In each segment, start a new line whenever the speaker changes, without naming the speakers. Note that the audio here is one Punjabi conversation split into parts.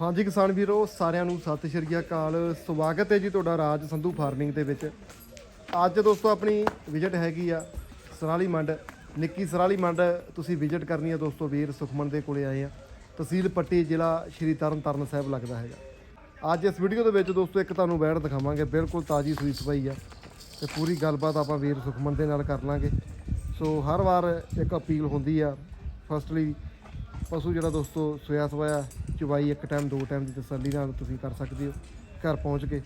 ਹਾਂਜੀ ਕਿਸਾਨ ਵੀਰੋ, ਸਾਰਿਆਂ ਨੂੰ ਸਤਿ ਸ਼੍ਰੀ ਅਕਾਲ। ਸਵਾਗਤ ਹੈ ਜੀ ਤੁਹਾਡਾ ਰਾਜ ਸੰਧੂ ਫਾਰਮਿੰਗ ਦੇ ਵਿੱਚ। ਅੱਜ ਦੋਸਤੋ ਆਪਣੀ ਵਿਜ਼ਿਟ ਹੈਗੀ ਆ ਸਰਾਲੀ ਮੰਡ, ਨਿੱਕੀ ਸਰਾਲੀ ਮੰਡ ਤੁਸੀਂ ਵਿਜ਼ਿਟ ਕਰਨੀ ਆ ਦੋਸਤੋ ਵੀਰ, ਸੁਖਮਨ ਦੇ ਕੋਲੇ ਆਏ ਆ। ਤਹਿਸੀਲ ਪੱਟੀ ਜ਼ਿਲ੍ਹਾ ਸ਼੍ਰੀ ਤਰਨ ਤਰਨਤਾਰਨ ਸਾਹਿਬ ਲੱਗਦਾ ਹੈਗਾ। ਅੱਜ ਇਸ ਵੀਡੀਓ ਦੇ ਵਿੱਚ ਦੋਸਤੋ ਇੱਕ ਤੁਹਾਨੂੰ ਬੈੜ ਦਿਖਾਵਾਂਗੇ, ਬਿਲਕੁਲ ਤਾਜ਼ੀ ਸੂਈ ਸਪਾਈ ਆ ਤੇ ਪੂਰੀ ਗੱਲਬਾਤ ਆਪਾਂ ਵੀਰ ਸੁਖਮਨ ਦੇ ਨਾਲ ਕਰ ਲਾਂਗੇ। ਸੋ ਹਰ ਵਾਰ ਇੱਕ ਅਪੀਲ ਹੁੰਦੀ ਆ ਫਸਟਲੀ ਪਸ਼ੂ ਜਿਹੜਾ ਦੋਸਤੋ, ਸੋਇਆ ਸਵਾਇਆ ਚਵਾਈ ਇੱਕ ਟਾਈਮ ਦੋ ਟਾਈਮ ਦੀ ਤਸੱਲੀ ਨਾਲ ਤੁਸੀਂ ਕਰ ਸਕਦੇ ਹੋ ਘਰ ਪਹੁੰਚ ਕੇ।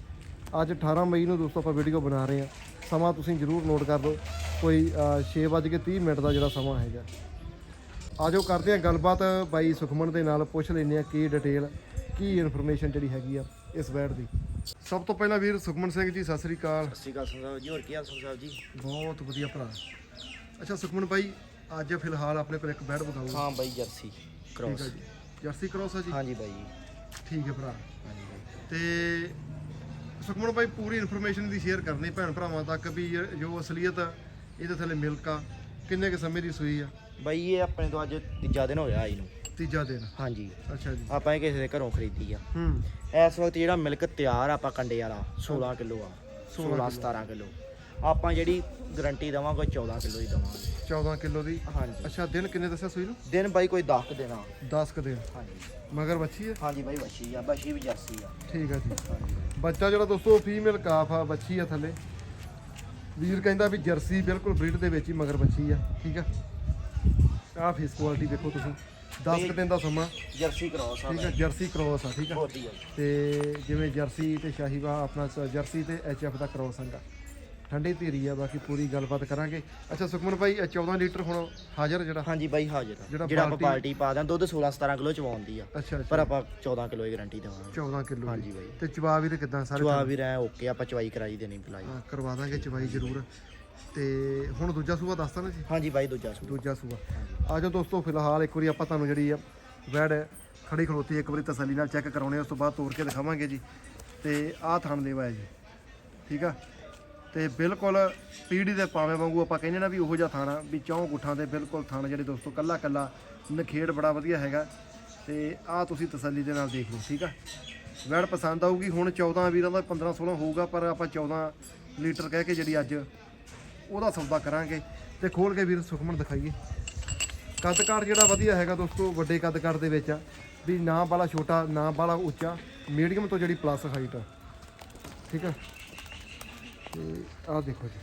ਅੱਜ 18 ਮਈ ਨੂੰ ਦੋਸਤੋ ਆਪਾਂ ਵੀਡੀਓ ਬਣਾ ਰਹੇ ਹਾਂ। ਸਮਾਂ ਤੁਸੀਂ ਜਰੂਰ ਨੋਟ ਕਰ ਲਓ ਕੋਈ 6:30 ਮਿੰਟ ਦਾ ਜਿਹੜਾ ਸਮਾਂ ਹੈਗਾ। ਆਜੋ ਕਰਦੇ ਹਾਂ ਗੱਲਬਾਤ। ਬਾਈ ਸੁਖਮਨ ਦੇ ਨਾਲ ਪੁੱਛ ਲੈਂਦੇ ਆ ਕੀ ਡਿਟੇਲ ਕੀ ਇਨਫੋਰਮੇਸ਼ਨ ਜਿਹੜੀ ਹੈਗੀ ਆ ਇਸ ਬੈਡ ਦੀ। ਸਭ ਤੋਂ ਪਹਿਲਾਂ ਵੀਰ ਸੁਖਮਨ ਸਿੰਘ ਜੀ ਸਤਿ ਸ੍ਰੀ ਅਕਾਲ।
ਸਤਿ ਸ਼੍ਰੀ ਅਕਾਲ ਸੰਸਾਰ ਜੀ ਹੋਰ ਕੀ ਹਾਲ ਸੰਸਾਰ ਜੀ?
ਬਹੁਤ ਵਧੀਆ ਭਰਾ। ਅੱਛਾ ਸੁਖਮਨ ਬਾਈ ਅੱਜ ਫਿਲਹਾਲ ਆਪਣੇ ਕੋਲ ਇੱਕ ਬੈਡ ਬਤਾਓ।
ਹਾਂ ਬਾਈ ਜਰਸੀ ਕ੍ਰੋਸ
ਜਰਸੀ ਕ੍ਰੋਸ ਆ ਜੀ।
ਹਾਂਜੀ ਬਾਈ।
ਠੀਕ ਹੈ ਭਰਾ।
ਹਾਂਜੀ ਬਾਈ
ਤੇ ਸੁਖਮਨ ਭਾਈ ਪੂਰੀ ਇਨਫੋਰਮੇਸ਼ਨ ਦੀ ਸ਼ੇਅਰ ਕਰਨੀ ਭੈਣ ਭਰਾਵਾਂ ਤੱਕ ਵੀ ਇਹ ਜੋ ਅਸਲੀਅਤ ਆ ਇਹਦੇ ਥੱਲੇ ਮਿਲਕ ਆ। ਕਿੰਨੇ ਕੁ ਸਮੇਂ ਦੀ ਸੂਈ ਆ?
ਬਾਈ ਇਹ ਆਪਣੇ ਤੋਂ ਅੱਜ ਤੀਜਾ ਦਿਨ ਹੋਇਆ ਆਈ ਨੂੰ।
ਤੀਜਾ ਦਿਨ।
ਹਾਂਜੀ।
ਅੱਛਾ ਜੀ।
ਆਪਾਂ ਇਹ ਕਿਸੇ ਦੇ ਘਰੋਂ ਖਰੀਦੀ ਆ।
ਹੂੰ।
ਇਸ ਵਕਤ ਜਿਹੜਾ ਮਿਲਕ ਤਿਆਰ ਆ ਆਪਾਂ ਕੰਡੇ ਵਾਲਾ 16 ਕਿਲੋ ਆ। 16 17 ਕਿਲੋ। ਆਪਾਂ ਜਿਹੜੀ ਗਾਰੰਟੀ ਦਵਾਂਗੇ 14 ਕਿਲੋ ਹੀ ਦਵਾਂਗੇ।
14 ਕਿਲੋ ਦੀ?
ਹਾਂਜੀ।
ਅੱਛਾ ਦਿਨ ਕਿੰਨੇ ਦੱਸਿਆ ਸੂਈ ਨੂੰ?
ਦਿਨ ਬਾਈ ਕੋਈ 10 ਦੇਣਾ
10 ਕ ਦਿਨ।
ਹਾਂਜੀ।
ਮਗਰ ਬੱਚੀ ਹੈ
ਹਾਂਜੀ ਬਾਈ ਵੱਛੀ ਆ ਵੱਛੀ ਵੀ ਜਰਸੀ ਆ।
ਠੀਕ ਆ ਜੀ। ਬੱਚਾ ਜਿਹੜਾ ਦੋਸਤੋ ਫੀਮੇਲ ਕਾਫ ਆ ਬੱਚੀ ਆ ਥੱਲੇ। ਵੀਰ ਕਹਿੰਦਾ ਵੀ ਜਰਸੀ ਬਿਲਕੁਲ ਬਰੀਡ ਦੇ ਵਿੱਚ ਹੀ ਮਗਰ ਬੱਚੀ ਆ। ਠੀਕ ਆ? ਆਹ ਫੇਸ ਕੁਆਲਿਟੀ ਦੇਖੋ ਤੁਸੀਂ। 10 ਕੁ ਦਿਨ ਦਾ ਸਮਾਂ।
ਜਰਸੀ ਕ੍ਰੋਸ ਆ
ਠੀਕ ਆ ਜਰਸੀ ਕ੍ਰੋਸ ਆ ਠੀਕ ਆ?
ਆ
ਤੇ ਜਿਵੇਂ ਜਰਸੀ ਤੇ ਸ਼ਾਹੀਵਾ ਆਪਣਾ ਜਰਸੀ ਤੇ ਐਚਐਫ ਦਾ ਕ੍ਰੋਸ ਹੈਗਾ। ਠੰਡੀ ਧੀਰੀ ਆ ਬਾਕੀ ਪੂਰੀ ਗੱਲਬਾਤ ਕਰਾਂਗੇ। ਅੱਛਾ ਸੁਖਮਨ ਭਾਈ ਇਹ 14 ਲੀਟਰ ਹੁਣ ਹਾਜ਼ਰ ਜਿਹੜਾ?
ਹਾਂਜੀ ਬਾਈ ਹਾਜ਼ਰ ਆ।
ਜਿਹੜਾ
ਜਿਹੜਾ ਆਪਾਂ
ਬਾਲਟੀ
ਪਾ ਦਾਂ ਦੁੱਧ 16 17 ਕਿਲੋ ਚਵਾਉਂਦੀ ਆ।
ਅੱਛਾ
ਪਰ ਆਪਾਂ 14 ਕਿਲੋ ਦੀ ਗਾਰੰਟੀ ਦੇਵਾਂਗੇ।
14 ਕਿਲੋ
ਹਾਂਜੀ ਬਾਈ।
ਤੇ ਚਵਾ ਵੀਰ ਕਿਦਾਂ ਸਾਰੇ
ਚਵਾ ਵੀ ਰਹਿ ਓਕੇ ਆਪਾਂ ਚਵਾਈ ਕਰਾਈ ਦੇਣੀ ਪਿਲਾਈ
ਹਾਂ, ਕਰਵਾ ਦਾਂਗੇ ਚਵਾਈ ਜ਼ਰੂਰ। ਤੇ ਹੁਣ ਦੂਜਾ ਸੂਆ ਦੱਸਤਾ ਨਾ ਜੀ?
ਹਾਂਜੀ ਬਾਈ ਦੂਜਾ ਸੂਟ
ਦੂਜਾ ਸੂਆ। ਆਜੋ ਦੋਸਤੋ ਫਿਲਹਾਲ ਇੱਕ ਵਾਰੀ ਆਪਾਂ ਤੁਹਾਨੂੰ ਜਿਹੜੀ ਆ ਵੈੜ ਖੜੀ ਖਲੋਤੀ ਇੱਕ ਵਾਰੀ ਤਸੱਲੀ ਨਾਲ ਚੈੱਕ ਕਰਾਉਣੇ ਆ, ਉਸ ਤੋਂ ਬਾਅਦ ਤੋੜ ਕੇ ਦਿਖਾਵਾਂਗੇ ਜੀ। ਤੇ ਆਹ ਥਣ ਦੇਵਾ ਹੈ ਜੀ। ਠੀਕ ਆ? ਤੇ ਬਿਲਕੁਲ ਪੀੜੀ ਦੇ ਪਾਵੇਂ ਵਾਂਗੂ ਆਪਾਂ ਕਹਿੰਦੇ ਨਾ ਵੀ ਉਹੋ ਜਿਹਾ ਥਾਣਾ, ਵੀ ਚੌਂ ਗੁੱਠਾਂ ਦੇ ਬਿਲਕੁਲ ਥਣ ਜਿਹੜੇ ਦੋਸਤੋ ਕੱਲਾ ਕੱਲਾ ਨਖੇੜ ਬੜਾ ਵਧੀਆ ਹੈਗਾ। ਤੇ ਆਹ ਤੁਸੀਂ ਤਸੱਲੀ ਦੇ ਨਾਲ ਦੇਖ ਲਓ, ਠੀਕ ਆ? ਵੈੜ ਪਸੰਦ ਆਊਗੀ, ਹੁਣ 14 ਵੀਰਾਂ ਦਾ 15 16 ਹੋਊਗਾ, ਪਰ ਆਪਾਂ 14 ਲੀਟਰ ਕਹਿ ਕੇ ਜਿਹੜੀ ਅੱਜ ਉਹਦਾ ਸੌਦਾ ਕਰਾਂਗੇ। ਤੇ ਖੋਲ ਕੇ ਵੀਰ ਸੁਖਮਨ ਦਿਖਾਈਏ। ਕੱਦਕਾਰ ਜਿਹੜਾ ਵਧੀਆ ਹੈਗਾ ਦੋਸਤੋ, ਵੱਡੇ ਕੱਦ ਕੱਦਕਾਰ ਦੇ ਵਿੱਚ ਆ, ਵੀ ਨਾ ਵਾਲਾ ਛੋਟਾ, ਨਾ ਵਾਲਾ ਉੱਚਾ, ਮੀਡੀਅਮ ਤੋਂ ਜਿਹੜੀ ਪਲੱਸ ਹਾਈਟ ਆ, ਠੀਕ ਆ? ਤੇ ਆਹ ਦੇਖੋ ਜੀ।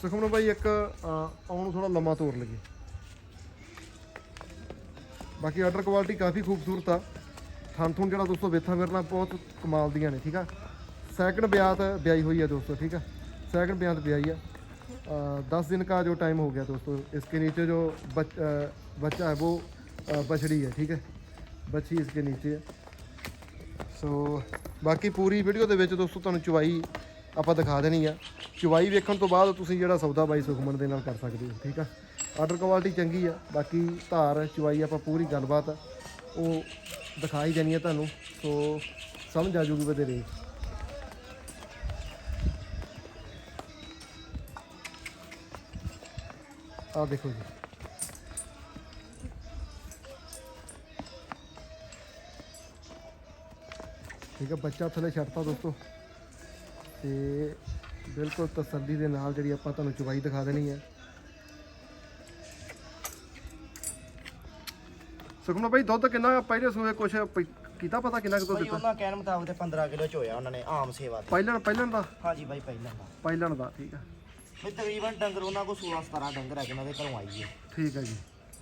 ਸੁਖਮਨ ਬਾਈ, ਇੱਕ ਆਉਣ ਨੂੰ ਥੋੜਾ ਲੰਮਾ ਤੋਰ ਲਗੇ ਬਾਕੀ ਆਰਡਰ ਕੁਆਲਿਟੀ ਕਾਫੀ ਖੂਬਸੂਰਤ ਆ। ਥਣ ਥੁਣ ਜਿਹੜਾ ਦੋਸਤੋ ਵੇਥਾ ਮਿਰਨਾ ਬਹੁਤ ਕਮਾਲ ਦੀਆਂ ਨੇ, ਠੀਕ ਆ? ਸੈਕਿੰਡ ਵਿਆਹ ਬਿਆਤ ਵਿਆਹੀ ਹੋਈ ਆ ਦੋਸਤੋ, ਠੀਕ ਆ? ਸੈਕਿੰਡ ਵਿਆਹ ਬਿਆਤ ਵਿਆਈ ਆ। 10 ਦਿਨ ਦਾ ਜੋ ਟਾਈਮ ਹੋ ਗਿਆ ਦੋਸਤੋ ਇਸਕੇ ਨੀਚੇ ਜੋ बच्चा है वो अ, बछड़ी है ठीक है बच्ची इसके नीचे है ਸੋ ਬਾਕੀ ਪੂਰੀ ਵੀਡੀਓ ਦੇ ਵਿੱਚ ਦੋਸਤੋ ਤੁਹਾਨੂੰ ਚੁਵਾਈ ਆਪਾਂ ਦਿਖਾ ਦੇਣੀ ਆ ਚੁਵਾਈ ਵੇਖਣ ਤੋਂ ਬਾਅਦ ਤੁਸੀਂ ਜਿਹੜਾ ਸੌਦਾ ਬਾਈ ਸੁਖਮਨ ਦੇ ਨਾਲ ਕਰ ਸਕਦੇ ਹੋ ਠੀਕ ਆ ਆਰਡਰ ਕੁਆਲਿਟੀ ਚੰਗੀ ਆ ਬਾਕੀ ਧਾਰ ਚੁਵਾਈ ਆਪਾਂ ਪੂਰੀ ਗੱਲਬਾਤ ਆ, ਉਹ ਦਿਖਾਈ ਦੇਣੀ ਆ ਤੁਹਾਨੂੰ ਸੋ ਸਮਝ ਆ ਜੂਗੀ ਵਧੇਰੇ ਆ ਦੇਖੋ ਜੀ ਠੀਕ ਹੈ ਬੱਚਾ ਥੱਲੇ ਛੱਡਤਾ ਦੋਸਤੋ। ਤੇ ਬਿਲਕੁਲ ਤਸੱਲੀ ਦੇ ਨਾਲ ਜਿਹੜੀ ਆਪਾਂ ਤੁਹਾਨੂੰ ਚੁਬਾਈ ਦਿਖਾ ਦੇਣੀ ਹੈ। ਸੁਖਮਨ ਭਾਈ ਦੁੱਧ ਕਿੰਨਾ ਪਹਿਲੇ ਸੂਏ ਕੁਛ ਪ- ਕੀਤਾ ਪਤਾ ਕਿੰਨਾ ਕੁ ਦੁੱਧ ਦਿੱਤਾ?
ਉਹਨਾਂ ਕਹਿਣ ਮੁਤਾਬਕ ਤੇ 15 ਕਿਲੋ ਚ ਹੋਇਆ ਉਹਨਾਂ ਨੇ ਆਮ ਸੇਵਾ ਤੇ।
ਪਹਿਲਣ ਪਹਿਲਣ ਦਾ?
ਹਾਂਜੀ ਬਾਈ ਪਹਿਲਾਂ ਦਾ।
ਪਹਿਲਣ ਦਾ ਠੀਕ ਆ
ਬਈ ਤਕਰੀਬਨ ਡੰਗਰ ਉਹਨਾਂ ਕੋਲ 16 17 ਡੰਗਰ ਹੈ ਜਿਹਨਾਂ ਦੇ ਘਰੋਂ ਆਈ ਹੈ।
ਠੀਕ ਆ ਜੀ।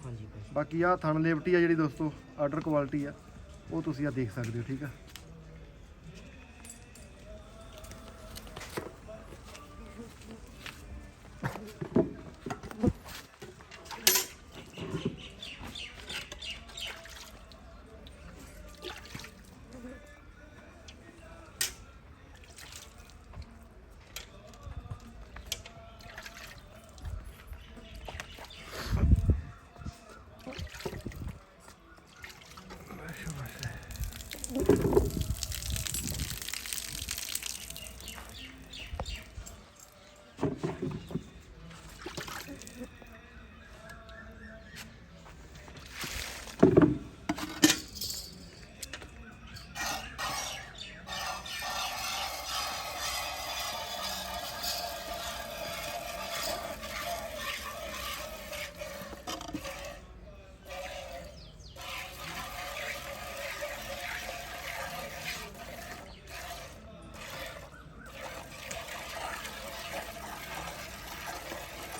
ਹਾਂਜੀ
ਬਾਕੀ ਆ ਥਣ ਲੇਵਟੀ ਆ ਜਿਹੜੀ ਦੋਸਤੋ ਆਰਡਰ ਕੁਆਲਿਟੀ ਆ ਉਹ ਤੁਸੀਂ ਆ ਦੇਖ ਸਕਦੇ ਹੋ ਠੀਕ ਆ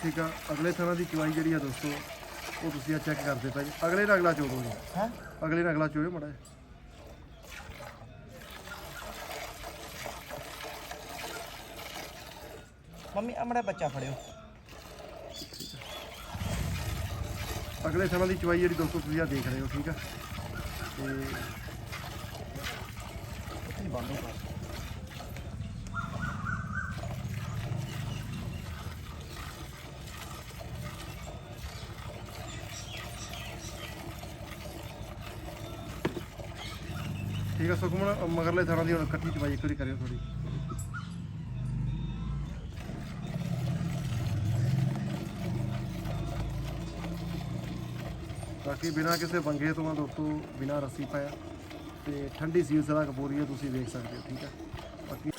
ਠੀਕ ਆ। ਅਗਲੇ ਥਾਂ ਦੀ ਚਵਾਈ ਜਿਹੜੀ ਆ ਦੋਸਤੋ ਉਹ ਤੁਸੀਂ ਆ ਚੈੱਕ ਕਰਦੇ ਪਏ ਜੀ। ਅਗਲੇ ਨਾਲ ਅਗਲਾ ਚੋਦੋ ਜੀ
ਹੈ?
ਅਗਲੇ ਨਾਲ ਅਗਲਾ ਚੋਇਓ ਮੜਾ
ਮੰਮੀ ਮੇਰਾ ਬੱਚਾ ਫੜਿਓ।
ਅਗਲੇ ਥਾਂ ਦੀ ਚਵਾਈ ਜਿਹੜੀ ਦੋਸਤੋ ਤੁਸੀਂ ਆ ਦੇਖ ਰਹੇ ਹੋ ਠੀਕ ਆ? ਤੇ
ਬੰਦ ਕਰ
ਠੀਕ ਆ, ਸੁਖਮਨ ਮਗਰਲੇ ਥਾਂ ਦੀ ਹੁਣ ਇਕੱਠੀ ਚਵਾਈ ਇੱਕ ਵਾਰੀ ਕਰਿਓ ਥੋੜੀ ਬਾਕੀ ਬਿਨਾਂ ਕਿਸੇ ਬੰਗੇ ਤੋਂ ਆ, ਦੋਸਤੋ, ਬਿਨਾਂ ਰੱਸੀ ਪਾਇਆ। ਤੇ ਠੰਡੀ ਸੀਲ ਸਦਾ ਕਪੂਰੀ ਹੈ ਤੁਸੀਂ ਵੇਖ ਸਕਦੇ ਹੋ, ਠੀਕ ਹੈ ਬਾਕੀ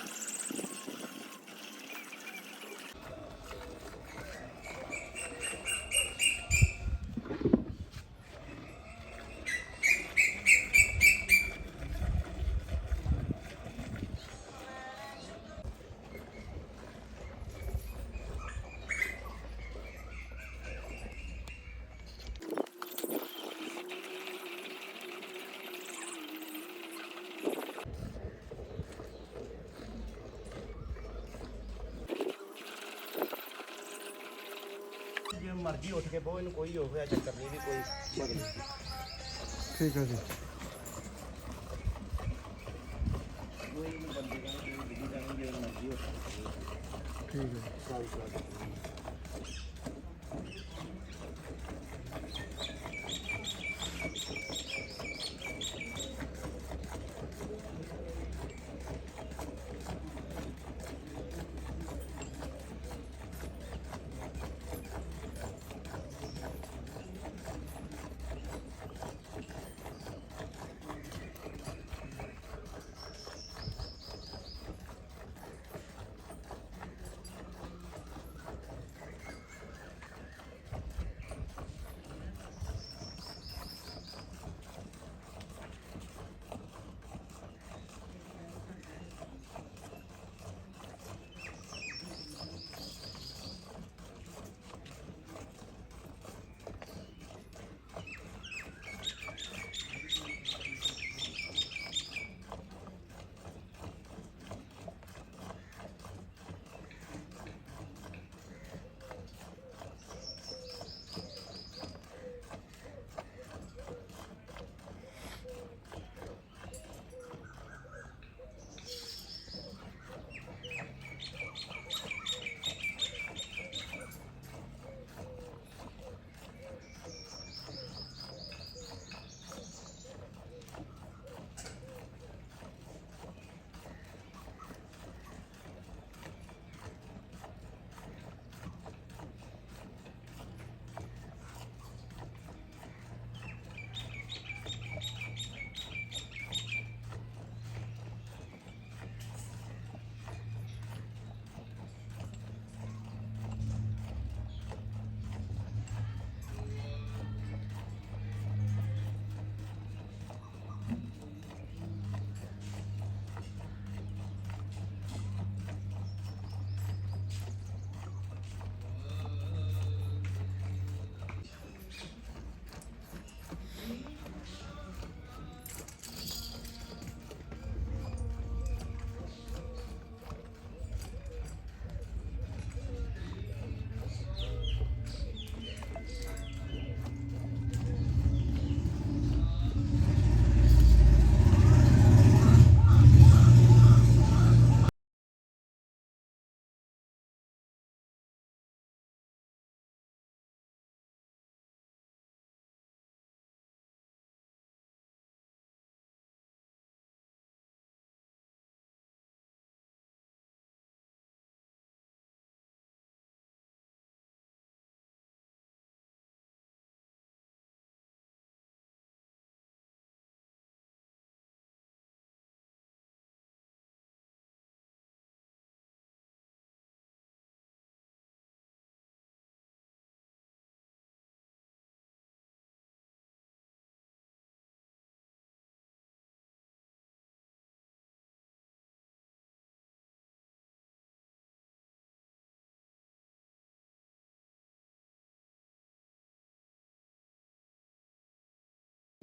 ਜੇ ਮਰਜ਼ੀ ਉੱਠ ਕੇ ਬਹੁ ਇਹਨੂੰ ਕੋਈ ਹੋ ਗਿਆ ਚੱਕਰ ਨਹੀਂ ਵੀ ਕੋਈ।
ਠੀਕ ਹੈ ਜੀ।
ਕੋਈ ਨਹੀਂ ਬੰਦੇ ਦਾ ਕੋਈ ਬਿਜ਼ੀ ਦਾ ਨਹੀਂ ਜੇ ਮਰਜ਼ੀ ਉੱਠ
ਠੀਕ ਹੈ।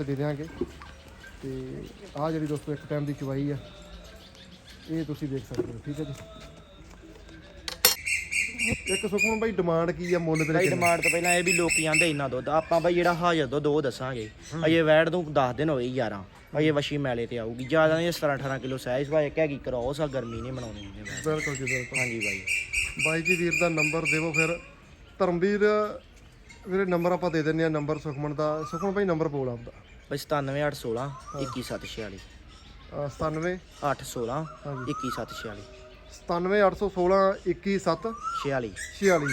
ਸਾਰੀ
ਦੇ ਦਿਆਂਗੇ। ਤੇ ਆਹ ਜਿਹੜੀ ਦੋਸਤੋ ਇੱਕ ਟਾਈਮ ਦੀ ਚਵਾਈ ਆ ਇਹ ਤੁਸੀਂ ਦੇਖ ਸਕਦੇ ਹੋ ਠੀਕ ਹੈ ਜੀ? ਇੱਕ ਸੁਖਮਨ ਬਾਈ ਡਿਮਾਂਡ ਕੀ ਆ ਮੁੱਲ ਤੇਰੇ
ਬਾਈ? ਡਿਮਾਂਡ ਤੋਂ ਪਹਿਲਾਂ ਇਹ ਵੀ ਲੋਕੀ ਆਂਦੇ ਇੰਨਾ ਦੁੱਧ। ਆਪਾਂ ਬਾਈ ਜਿਹੜਾ ਹਾਜ਼ਰ ਦੁੱਧ ਉਹ ਦੱਸਾਂਗੇ। ਅਜੇ ਵੈੜ ਨੂੰ 10 ਦਿਨ ਹੋਏ 11 ਅਜੇ ਵਸ਼ੀ ਮੈਲੇ ਤੇ ਆਊਗੀ। ਜ਼ਿਆਦਾ ਨਹੀਂ 17 18 ਕਿਲੋ ਸਾਈਜ਼ ਵਾ ਇੱਕ ਹੈਗੀ ਕ੍ਰੋਸ ਆ ਗਰਮੀ ਨਹੀਂ ਇਹਨੇ ਵੈੜ।
ਬਿਲਕੁਲ ਜੀ ਬਿਲਕੁਲ।
ਹਾਂਜੀ ਬਾਈ।
ਬਾਈ ਜੀ ਵੀਰ ਦਾ ਨੰਬਰ ਦੇਵੋ ਫਿਰ। ਧਰਮਵੀਰ ਵੀਰੇ ਨੰਬਰ ਆਪਾਂ ਦੇ ਦਿੰਨੇ ਆ ਨੰਬਰ ਸੁਖਮਨ ਦਾ। ਸੁਖਮਨ ਬਾਈ ਨੰਬਰ ਬੋਲ ਆਪਦਾ।
ਬਾਈ 97816 21746
ਅਹ 97
816
ਹਾਂਜੀ।
21746
97816 217
46
46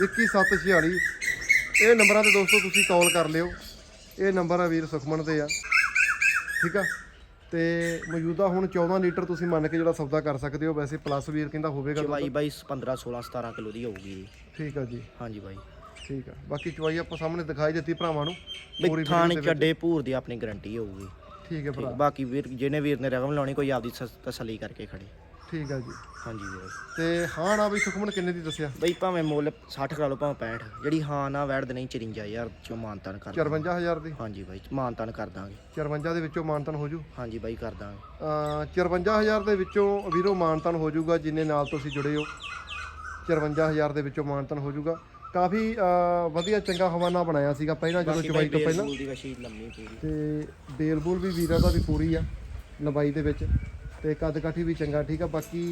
21746 ਇਹ ਨੰਬਰਾਂ ਤੇ ਦੋਸਤੋ ਤੁਸੀਂ ਕਾਲ ਕਰ ਲਿਓ। ਇਹ ਨੰਬਰ ਆ ਵੀਰ ਸੁਖਮਨ ਦੇ ਆ। ਠੀਕ ਆ? ਤੇ ਮੌਜੂਦਾ ਹੁਣ 14 ਲੀਟਰ ਤੁਸੀਂ ਮੰਨ ਕੇ ਜਿਹੜਾ ਸੌਦਾ ਕਰ ਸਕਦੇ ਹੋ। ਵੈਸੇ ਪਲੱਸ ਵੀਰ ਕਹਿੰਦਾ ਹੋਵੇਗਾ।
ਚਵਾਈ ਬਾਈ 15 16 17 ਕਿਲੋ ਦੀ ਹੋਊਗੀ।
ਠੀਕ ਆ ਜੀ।
ਹਾਂਜੀ ਬਾਈ।
ਠੀਕ ਆ। ਬਾਕੀ ਚਵਾਈ ਆਪਾਂ ਸਾਹਮਣੇ ਦਿਖਾਈ ਦਿੱਤੀ ਭਰਾਵਾਂ ਨੂੰ। video
ਥਾਣ। ਚੱਡੇ ਭੂਰ ਦੀ ਆਪਣੀ ਗਾਰੰਟੀ ਹੋਊਗੀ।
ਠੀਕ ਹੈ ਭਰਾ।
ਬਾਕੀ ਵੀਰ ਜਿਹਨੇ ਵੀਰ ਨੇ ਰਕਮ ਲਾਉਣੀ ਕੋਈ ਆਪਦੀ ਤਸ- ਤਸੱਲੀ ਕਰਕੇ ਖੜੇ।
ਠੀਕ ਆ ਜੀ।
ਹਾਂਜੀ ਵੀਰ।
ਤੇ ਹਾਂ ਨਾ ਬਈ ਸੁਖਮਨ ਕਿੰਨੇ ਦੀ ਦੱਸਿਆ?
ਬਈ ਭਾਵੇਂ ਮੁੱਲ 60 ਕਰਾ ਲਓ ਭਾਵੇਂ 65 ਜਿਹੜੀ ਹਾਂ ਨਾ ਵੈੜ ਦੇ ਨਹੀਂ 54000 ਚੋਂ ਮਾਨਤਾਨ ਕਰ
54000 ਦੀ?
ਹਾਂਜੀ ਬਾਈ ਮਾਨਤਾਨ ਕਰ ਦਾਂਗੇ।
54 ਦੇ ਵਿੱਚੋਂ ਮਾਨਤਨ ਹੋ ਜੂ?
ਹਾਂਜੀ ਬਾਈ ਕਰ ਦਾਂਗੇ।
ਅਹ 54000 ਦੇ ਵਿੱਚੋਂ ਵੀਰੋ ਮਾਨਤਨ ਹੋ ਜਾਊਗਾ ਜਿੰਨੇ ਨਾਲ ਤੁਸੀਂ ਜੁੜੇ ਹੋ। 54000 ਦੇ ਵਿੱਚੋਂ ਮਾਨਤਨ ਹੋ ਜਾਊਗਾ ਕਾਫੀ ਅਹ, ਵਧੀਆ ਚੰਗਾ ਹਵਾਨਾ ਬਣਾਇਆ ਸੀਗਾ ਪਹਿਲਾਂ ਜਦੋਂ
ਬਾਕੀ
ਚਵਾਈ ਤੋਂ ਪਹਿਲਾਂ।
ਬੇਲ ਦੀ ਵਸ਼ੀ ਲੰਮੀ ਪੂਰੀ
ਤੇ ਬੇਲਬੂਲ ਵੀ ਵੀਰਾਂ ਦਾ ਵੀ ਪੂਰੀ ਆ ਲੰਬਾਈ ਦੇ ਵਿੱਚ। ਤੇ ਕੱਦ ਕਾਠੀ ਵੀ ਚੰਗਾ ਠੀਕ ਆ ਬਾਕੀ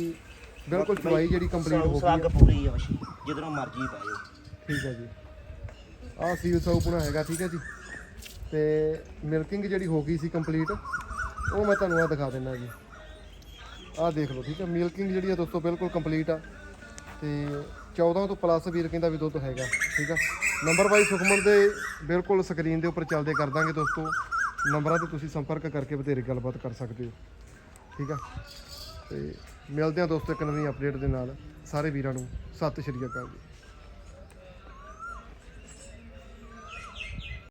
ਬਿਲਕੁਲ ਚਵਾਈ ਜਿਹੜੀ ਕੰਪਲੀਟ ਹੋ ਗਈ ਆ।
ਪੂਰੀ ਆ ਵਸ਼ੀ ਜਿੱਧਰੋਂ ਮਰਜ਼ੀ ਪਾਇਓ
ਠੀਕ ਹੈ ਜੀ। ਆਹ ਸੀਲ ਸਾਊਪਣਾ ਹੈਗਾ ਠੀਕ ਹੈ ਜੀ। ਤੇ ਮਿਲਕਿੰਗ ਜਿਹੜੀ ਹੋ ਗਈ ਸੀ ਕੰਪਲੀਟ ਉਹ ਮੈਂ ਤੁਹਾਨੂੰ ਆ ਦਿਖਾ ਦਿੰਦਾ ਜੀ। ਆਹ ਦੇਖ ਲਓ ਠੀਕ ਹੈ ਮਿਲਕਿੰਗ ਜਿਹੜੀ ਆ ਦੋਸਤੋ ਬਿਲਕੁਲ ਕੰਪਲੀਟ ਆ। ਤੇ 14 ਤੋਂ ਪਲੱਸ ਵੀਰ ਕਹਿੰਦਾ ਵੀ ਦੁੱਧ ਹੈਗਾ, ਠੀਕ ਆ? ਨੰਬਰ ਬਾਈ ਸੁਖਮਨ ਦੇ ਬਿਲਕੁਲ ਸਕਰੀਨ ਦੇ ਉੱਪਰ ਚੱਲਦੇ ਕਰ ਦਾਂਗੇ ਦੋਸਤੋ। ਨੰਬਰਾਂ ਤੇ ਤੁਸੀਂ ਸੰਪਰਕ ਕਰਕੇ ਬਥੇਰੀ ਗੱਲਬਾਤ ਕਰ ਸਕਦੇ ਹੋ, ਠੀਕ ਆ? ਤੇ ਮਿਲਦੇ ਆ ਦੋਸਤੋ ਇੱਕ ਨਵੀਂ ਅਪਡੇਟ ਦੇ ਨਾਲ। ਸਾਰੇ ਵੀਰਾਂ ਨੂੰ ਸਤਿ ਸ਼੍ਰੀ ਅਕਾਲ ਜੀ।